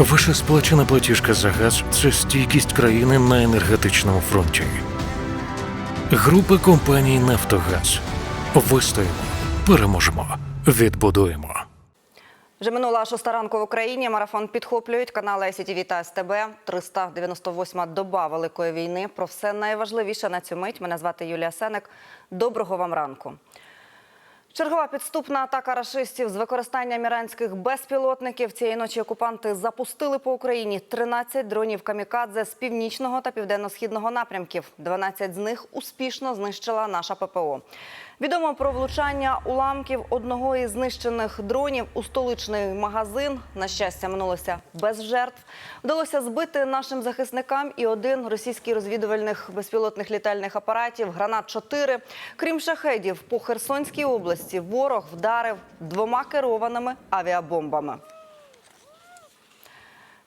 Ваша сплачена платіжка за газ це стійкість країни на енергетичному фронті. Група компаній Нафтогаз. Вистоїмо, переможемо, відбудуємо. Вже минула шоста ранку в Україні. Марафон підхоплюють канали СІТВ та СТБ. 398-ма доба великої війни. Про все найважливіше на цю мить. Мене звати Юлія Сенек. Доброго вам ранку. Чергова підступна атака рашистів з використанням іранських безпілотників. Цієї ночі окупанти запустили по Україні 13 дронів камікадзе з північного та південно-східного напрямків. 12 з них успішно знищила наша ППО. Відомо про влучання уламків одного із знищених дронів у столичний магазин. На щастя, минулося без жертв. Вдалося збити нашим захисникам і один російський розвідувальних безпілотних літальних апаратів гранат 4 Крім шахедів, по Херсонській області ворог вдарив двома керованими авіабомбами.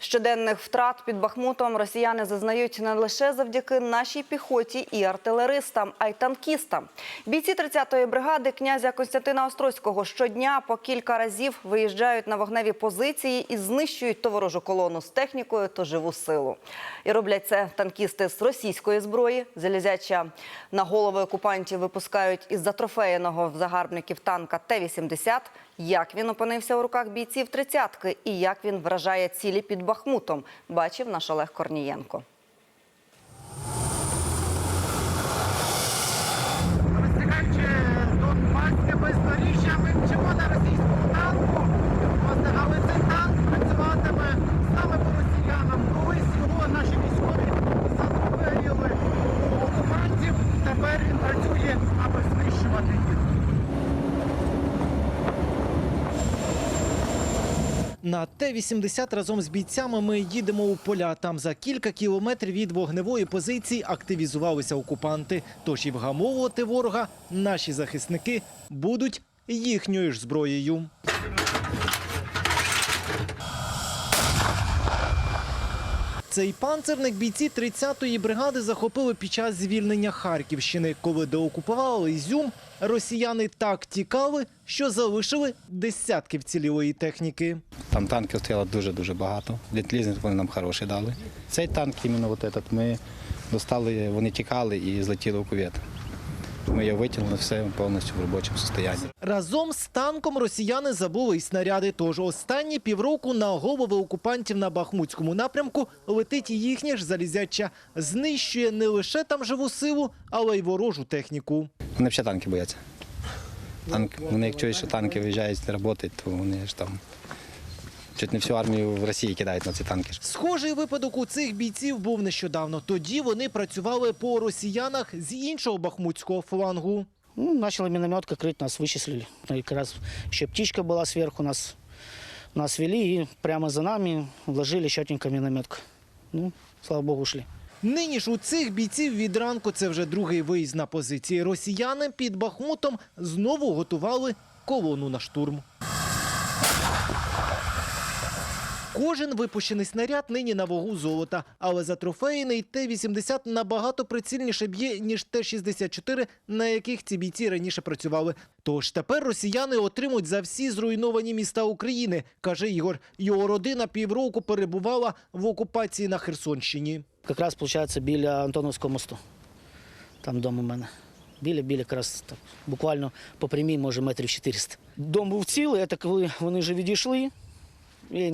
Щоденних втрат під Бахмутом росіяни зазнають не лише завдяки нашій піхоті і артилеристам, а й танкістам. Бійці 30-ї бригади князя Костянтина Острозького щодня по кілька разів виїжджають на вогневі позиції і знищують то ворожу колону з технікою, то живу силу. І роблять це танкісти з російської зброї. Залізяча на голови окупантів випускають із затрофеєного в загарбників танка Т-80. Як він опинився у руках бійців тридцятки і як він вражає цілі під Бахмутом, бачив наш Олег Корнієнко. Розтягаючи Донбаське бездоріжжя, ми вчимо на російському танку. Власне, але цей танк працюватиме саме по росіянам. Колись його наші військові затрофеїли у окупантів. Тепер він працює, аби знищувати їх. На Т-80 разом з бійцями ми їдемо у поля. Там за кілька кілометрів від вогневої позиції активізувалися окупанти. Тож і вгамовувати ворога наші захисники будуть їхньою ж зброєю. Цей панцерник бійці 30-ї бригади захопили під час звільнення Харківщини. Коли деокупували Ізюм, росіяни так тікали, що залишили десятки вцілілої техніки. Там танків стояло дуже-дуже багато. Літлізник вони нам хороші дали. Цей танк, іменно от этот, ми достали, вони тікали і злетіли у кувет. Ми його витягнули все повністю в робочому стані. Разом з танком росіяни забули й снаряди. Тож останні півроку на голови окупантів на Бахмутському напрямку летить і їхня ж залізяча. Знищує не лише там живу силу, але й ворожу техніку. Вони взагалі танки бояться. Танк, вони як чують, що танки виїжджають не працюють, то вони ж там чуть не всю армію в Росії кидають на ці танки. Схожий випадок у цих бійців був нещодавно. Тоді вони працювали по росіянах з іншого бахмутського флангу. Ну, начала минометка крыть, нас вычислили. И как раз еще птичка была сверху, нас, нас вели и прямо за нами вложили четенько минометку. Ну, слава богу, ушли. Нині ж у цих бійців від ранку це вже другий виїзд на позиції. Росіяни під Бахмутом знову готували колону на штурм. Кожен випущений снаряд нині на вагу золота, але затрофейний Т-80 набагато прицільніше б'є, ніж Т-64, на яких ці бійці раніше працювали. Тож тепер росіяни отримують за всі зруйновані міста України, каже Ігор. Його родина півроку перебувала в окупації на Херсонщині. Как раз, получается, біля Антоновського мосту. Там дом у мене. Біля, біля, якраз так, буквально по прямій, може, метрів 400. Дом був цілий, а так коли вони вже відійшли,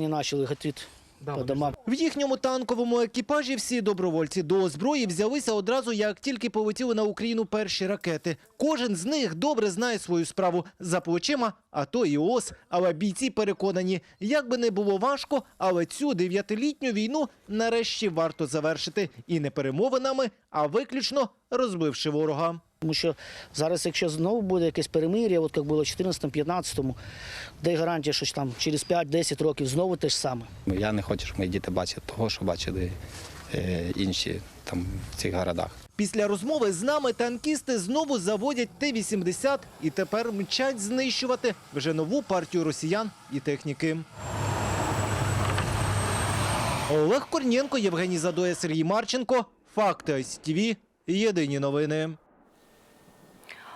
почали гатити по домам. В їхньому танковому екіпажі всі добровольці до зброї взялися одразу, як тільки полетіли на Україну перші ракети. Кожен з них добре знає свою справу за плечима, а то і ос. Але бійці переконані, як би не було важко, але цю дев'ятилітню війну нарешті варто завершити і не перемовинами, а виключно розбивши ворога. Тому що зараз, якщо знову буде якесь перемир'я, от як було в 14-15, де гарантія, що ж там через 5-10 років знову те ж саме. Я не хочу, щоб мої діти бачили того, що бачили е, інші там в цих городах. Після розмови з нами танкісти знову заводять Т-80 і тепер мчать знищувати вже нову партію росіян і техніки. Олег Корнієнко, Євгеній Задоя, Сергій Марченко. Факти СТВ. Єдині новини.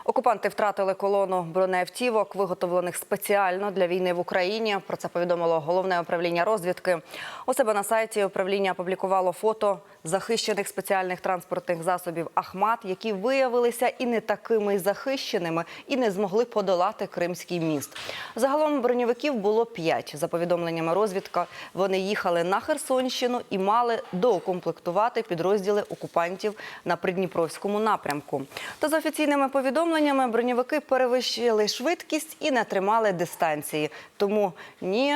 Окупанти втратили колону бронеавтівок, виготовлених спеціально для війни в Україні. Про це повідомило головне управління розвідки. У себе на сайті управління опублікувало фото захищених спеціальних транспортних засобів Ахмат, які виявилися і не такими захищеними, і не змогли подолати Кримський міст. Загалом броньовиків було п'ять. За повідомленнями розвідка, вони їхали на Херсонщину і мали доукомплектувати підрозділи окупантів на Придніпровському напрямку. Та за офіційними повідомленнями броньовики перевищили швидкість і не тримали дистанції. Тому ні,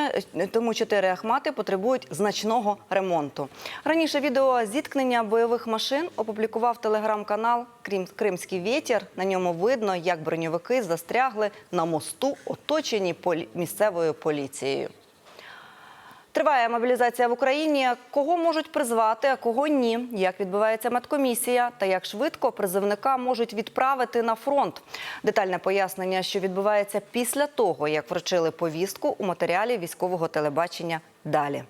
тому чотири ахмати потребують значного ремонту. Раніше відео зіткнення бойових машин опублікував телеграм-канал «Крим- Кримський вітер. На ньому видно, як броньовики застрягли на мосту, оточені полі- місцевою поліцією. Триває мобілізація в Україні. Кого можуть призвати, а кого ні? Як відбувається медкомісія та як швидко призовника можуть відправити на фронт? Детальне пояснення, що відбувається після того, як вручили повістку у матеріалі військового телебачення. Далі.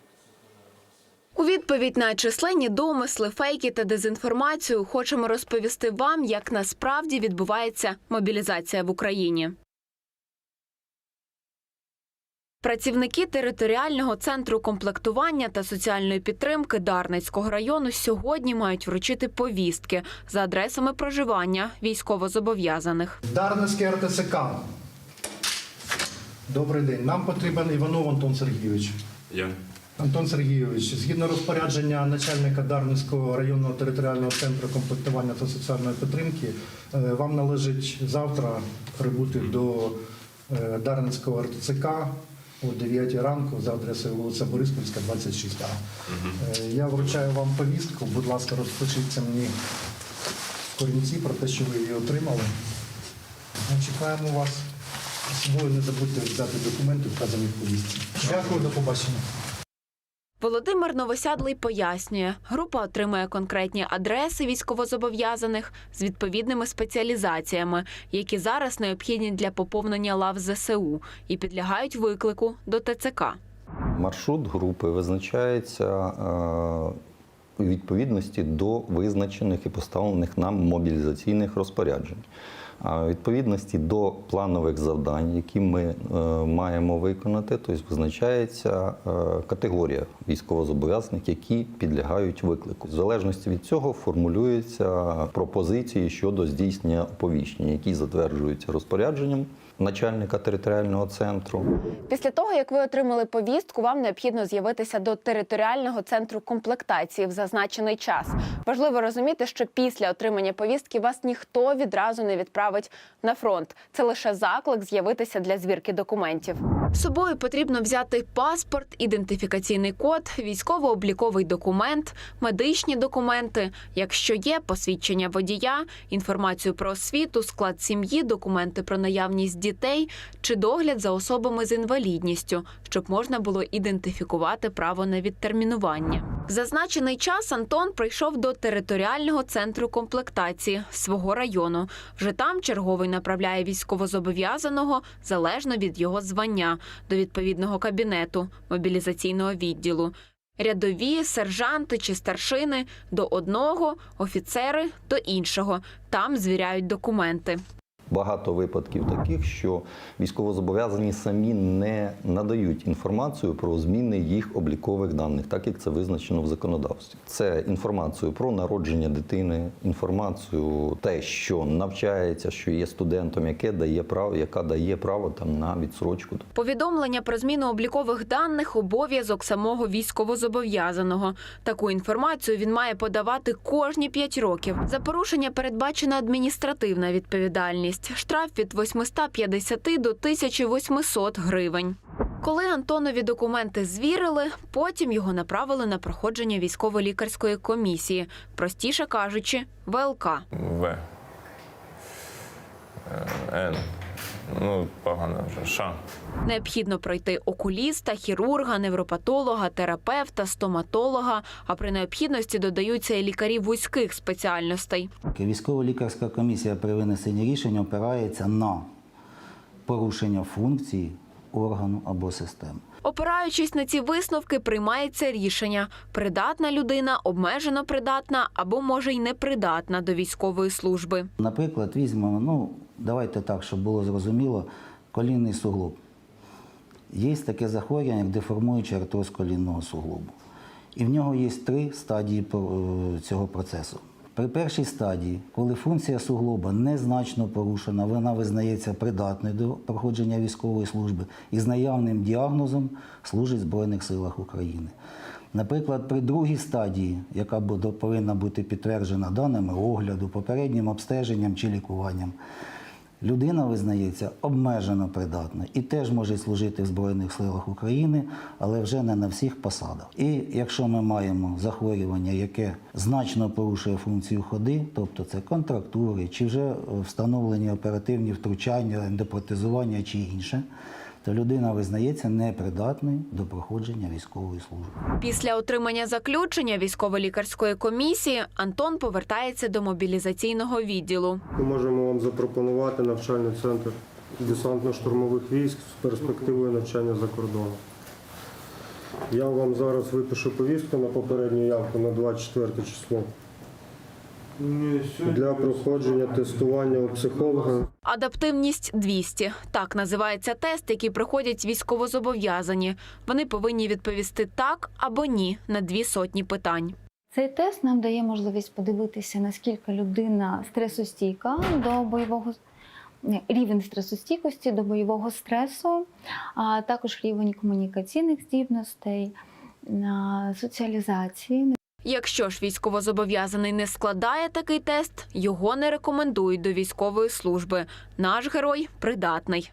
У відповідь на численні домисли, фейки та дезінформацію хочемо розповісти вам, як насправді відбувається мобілізація в Україні. Працівники територіального центру комплектування та соціальної підтримки Дарницького району сьогодні мають вручити повістки за адресами проживання військовозобов'язаних. Дарницький РТЦК. Добрий день. Нам потрібен Іванов Антон Сергійович. Я. Антон Сергійович, згідно розпорядження начальника Дарницького районного територіального центру комплектування та соціальної підтримки, е, вам належить завтра прибути до е, Дарницького РТЦК о 9 ранку за адресою вулиця Бориспільська, 26А. Е, Я вручаю вам повістку. Будь ласка, розпишіться мені в корінці про те, що ви її отримали. Ми чекаємо вас. З собою не забудьте взяти документи, вказані в повістці. Дякую, до побачення. Володимир Новосядлий пояснює, група отримує конкретні адреси військовозобов'язаних з відповідними спеціалізаціями, які зараз необхідні для поповнення лав ЗСУ і підлягають виклику до ТЦК. Маршрут групи визначається е, відповідності до визначених і поставлених нам мобілізаційних розпоряджень. А відповідності до планових завдань, які ми е, маємо виконати, тобто визначається е, категорія військовозобов'язаних, які підлягають виклику. В залежності від цього формулюються пропозиції щодо здійснення оповіщення, які затверджуються розпорядженням начальника територіального центру. Після того, як ви отримали повістку, вам необхідно з'явитися до територіального центру комплектації в зазначений час. Важливо розуміти, що після отримання повістки вас ніхто відразу не відправить на фронт. Це лише заклик з'явитися для звірки документів. Собою потрібно взяти паспорт, ідентифікаційний код, військово-обліковий документ, медичні документи, якщо є посвідчення водія, інформацію про освіту, склад сім'ї, документи про наявність дітей чи догляд за особами з інвалідністю, щоб можна було ідентифікувати право на відтермінування. Зазначений час Антон прийшов до територіального центру комплектації свого району. Вже там черговий направляє військовозобов'язаного залежно від його звання до відповідного кабінету мобілізаційного відділу. Рядові, сержанти чи старшини до одного, офіцери до іншого. Там звіряють документи. Багато випадків таких, що військовозобов'язані самі не надають інформацію про зміни їх облікових даних, так як це визначено в законодавстві. Це інформацію про народження дитини, інформацію те, що навчається, що є студентом, яке дає право, яка дає право там на відсрочку. Повідомлення про зміну облікових даних обов'язок самого військовозобов'язаного. Таку інформацію він має подавати кожні 5 років. За порушення передбачена адміністративна відповідальність. Штраф від 850 до 1800 гривень. Коли Антонові документи звірили, потім його направили на проходження військово-лікарської комісії, простіше кажучи, ВЛК. В. Е, Н. Ну, погано вже. Ш. Необхідно пройти окуліста, хірурга, невропатолога, терапевта, стоматолога. А при необхідності додаються і лікарі вузьких спеціальностей. Військово-лікарська комісія при винесенні рішення опирається на порушення функції органу або системи. Опираючись на ці висновки, приймається рішення: придатна людина, обмежено придатна або може й непридатна до військової служби. Наприклад, візьмемо, ну, давайте так, щоб було зрозуміло, колінний суглоб. Є таке захворювання, як деформуючий артроз колінного суглобу. І в нього є три стадії е, цього процесу. При першій стадії, коли функція суглоба незначно порушена, вона визнається придатною до проходження військової служби і з наявним діагнозом служить в Збройних силах України. Наприклад, при другій стадії, яка повинна бути підтверджена даними огляду, попереднім обстеженням чи лікуванням, людина визнається обмежено придатна і теж може служити в Збройних силах України, але вже не на всіх посадах. І якщо ми маємо захворювання, яке значно порушує функцію ходи, тобто це контрактури, чи вже встановлені оперативні втручання, ендопротезування чи інше, то людина визнається непридатною до проходження військової служби. Після отримання заключення військово-лікарської комісії Антон повертається до мобілізаційного відділу. Ми можемо вам запропонувати навчальний центр десантно-штурмових військ з перспективою навчання за кордоном. Я вам зараз випишу повістку на попередню явку на 24 число для проходження тестування у психолога. Адаптивність 200 – так називається тест, який проходять військовозобов'язані. Вони повинні відповісти так або ні на дві сотні питань. Цей тест нам дає можливість подивитися, наскільки людина стресостійка до бойового рівень стресостійкості до бойового стресу, а також рівень комунікаційних здібностей, соціалізації. Якщо ж військовозобов'язаний не складає такий тест, його не рекомендують до військової служби. Наш герой придатний.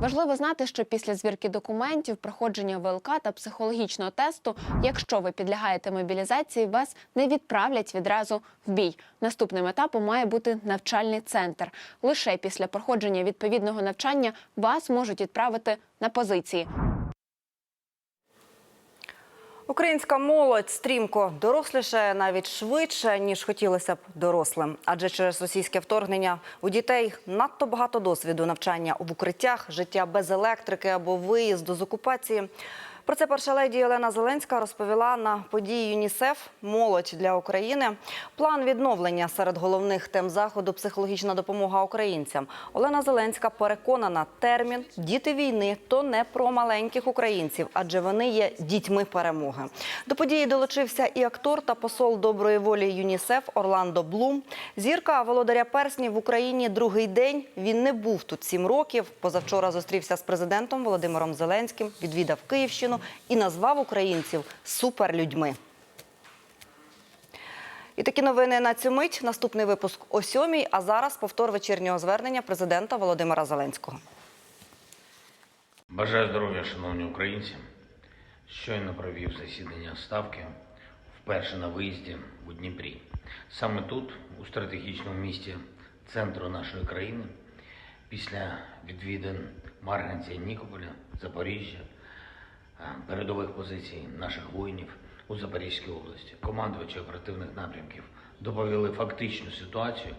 Важливо знати, що після звірки документів, проходження ВЛК та психологічного тесту, якщо ви підлягаєте мобілізації, вас не відправлять відразу в бій. Наступним етапом має бути навчальний центр. Лише після проходження відповідного навчання вас можуть відправити на позиції. Українська молодь стрімко доросліше навіть швидше, ніж хотілося б дорослим. Адже через російське вторгнення у дітей надто багато досвіду навчання в укриттях, життя без електрики або виїзду з окупації. Про це перша леді Олена Зеленська розповіла на події ЮНІСЕФ Молодь для України. План відновлення серед головних тем заходу психологічна допомога українцям. Олена Зеленська переконана, термін діти війни то не про маленьких українців, адже вони є дітьми перемоги. До події долучився і актор та посол доброї волі ЮНІСЕФ Орландо Блум. Зірка володаря перснів в Україні другий день. Він не був тут сім років. Позавчора зустрівся з президентом Володимиром Зеленським, відвідав Київщину і назвав українців суперлюдьми. І такі новини на цю мить. Наступний випуск о сьомій. А зараз повтор вечірнього звернення президента Володимира Зеленського. Бажаю здоров'я, шановні українці. Щойно провів засідання ставки вперше на виїзді у Дніпрі. Саме тут, у стратегічному місті центру нашої країни, після відвідин Марганця, Нікополя, Запоріжжя, передових позицій наших воїнів у Запорізькій області, командувачі оперативних напрямків доповіли фактичну ситуацію.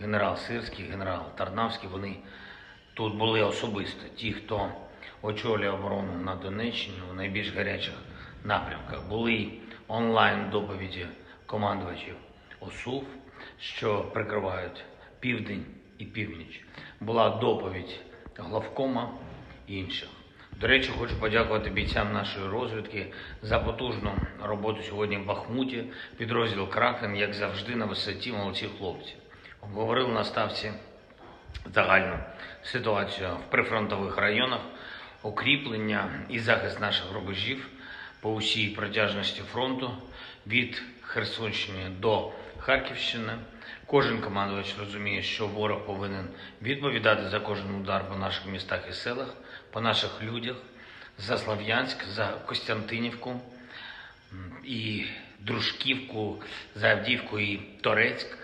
Генерал Сирський, генерал Тарнавський, вони тут були особисто. Ті, хто очолює оборону на Донеччині у найбільш гарячих напрямках, були онлайн доповіді командувачів ОСУВ, що прикривають південь і північ. Була доповідь главкома і інших. До речі, хочу подякувати бійцям нашої розвідки за потужну роботу сьогодні в Бахмуті. Підрозділ Кракен, як завжди, на висоті молодці хлопці. Обговорили на ставці загальну ситуацію в прифронтових районах, укріплення і захист наших рубежів по усій протяжності фронту від Херсонщини до Харківщини. Кожен командувач розуміє, що ворог повинен відповідати за кожен удар по наших містах і селах, по наших людях, за Слов'янськ, за Костянтинівку і Дружківку, за Авдіївку і Торецьк,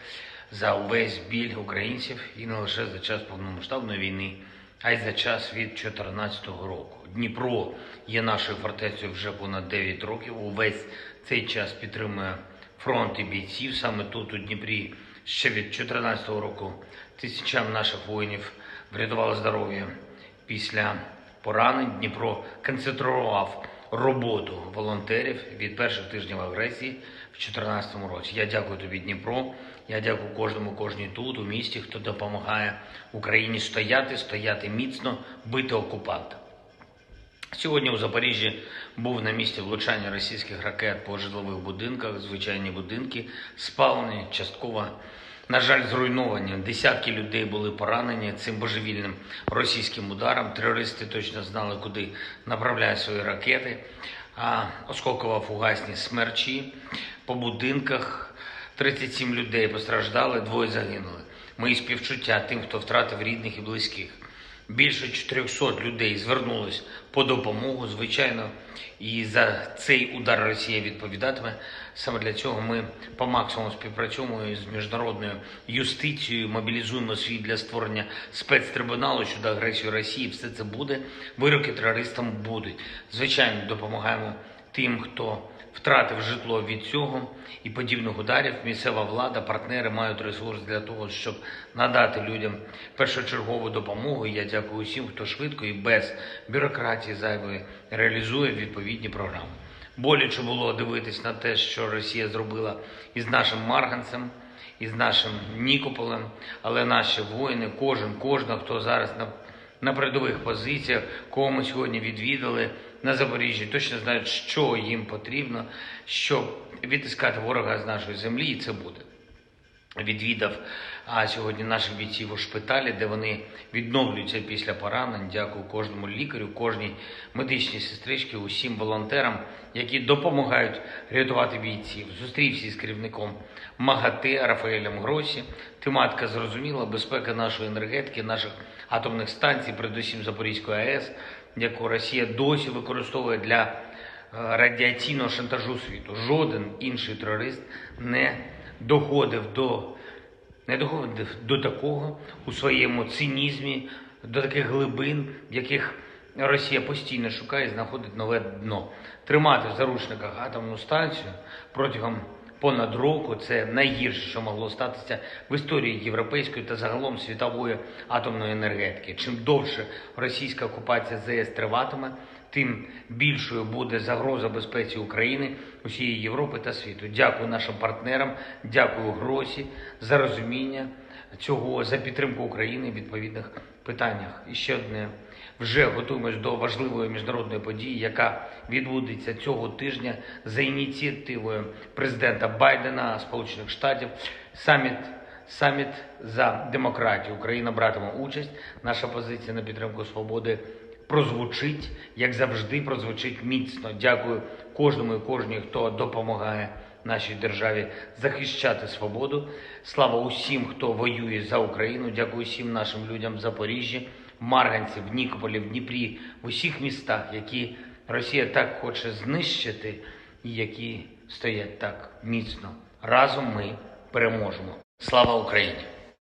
за увесь біль українців і не лише за час повномасштабної війни, а й за час від 2014 року. Дніпро є нашою фортецею вже понад 9 років. Увесь цей час підтримує фронт і бійців. Саме тут, у Дніпрі, ще від 2014 року тисячам наших воїнів врятувало здоров'я після поранень. Дніпро концентрував роботу волонтерів від перших тижнів агресії в 2014 році. Я дякую тобі, Дніпро. Я дякую кожному, кожній тут, у місті, хто допомагає Україні стояти, стояти міцно, бити окупанта. Сьогодні у Запоріжжі був на місці влучання російських ракет по житлових будинках, звичайні будинки, спалені, частково, на жаль, зруйновані. Десятки людей були поранені цим божевільним російським ударом. Терористи точно знали, куди направляють свої ракети. А осколково-фугасні смерчі по будинках. 37 людей постраждали, двоє загинули. Мої співчуття тим, хто втратив рідних і близьких. Більше 400 людей звернулись по допомогу. Звичайно, і за цей удар Росія відповідатиме. Саме для цього ми по максимуму співпрацюємо з міжнародною юстицією, мобілізуємо світ для створення спецтрибуналу щодо агресії Росії. Все це буде. Вироки терористам будуть. Звичайно, допомагаємо тим, хто втратив житло від цього і подібних ударів. Місцева влада, партнери мають ресурс для того, щоб надати людям першочергову допомогу. Я дякую усім, хто швидко і без бюрократії зайвої реалізує відповідні програми. Боляче було дивитись на те, що Росія зробила із нашим Марганцем, із нашим Нікополем, але наші воїни, кожен, кожна, хто зараз на на передових позиціях, кого ми сьогодні відвідали на Запоріжжі, точно знають, що їм потрібно, щоб відтискати ворога з нашої землі, і це буде. Відвідав а сьогодні наших бійців у шпиталі, де вони відновлюються після поранень. Дякую кожному лікарю, кожній медичній сестричці, усім волонтерам, які допомагають рятувати бійців. Зустрівся із керівником МАГАТЕ Рафаелем Гросі. Тематика зрозуміла, безпека нашої енергетики, наших атомних станцій, передусім Запорізької АЕС, яку Росія досі використовує для е, радіаційного шантажу світу. Жоден інший терорист не доходив до не доходив до такого у своєму цинізмі, до таких глибин, в яких Росія постійно шукає і знаходить нове дно. Тримати в заручниках атомну станцію протягом понад року це найгірше, що могло статися в історії європейської та загалом світової атомної енергетики. Чим довше російська окупація ЗС триватиме, тим більшою буде загроза безпеці України, усієї Європи та світу. Дякую нашим партнерам, дякую Гросі за розуміння цього, за підтримку України в відповідних питаннях. І ще одне. Вже готуємось до важливої міжнародної події, яка відбудеться цього тижня за ініціативою президента Байдена Сполучених Штатів. Саміт саміт за демократію. Україна братиме участь. Наша позиція на підтримку свободи прозвучить, як завжди, прозвучить міцно. Дякую кожному і кожній, хто допомагає нашій державі захищати свободу. Слава усім, хто воює за Україну. Дякую всім нашим людям в Запоріжжі, Марганці, в Нікополі, в Дніпрі, в усіх містах, які Росія так хоче знищити, і які стоять так міцно. Разом ми переможемо. Слава Україні!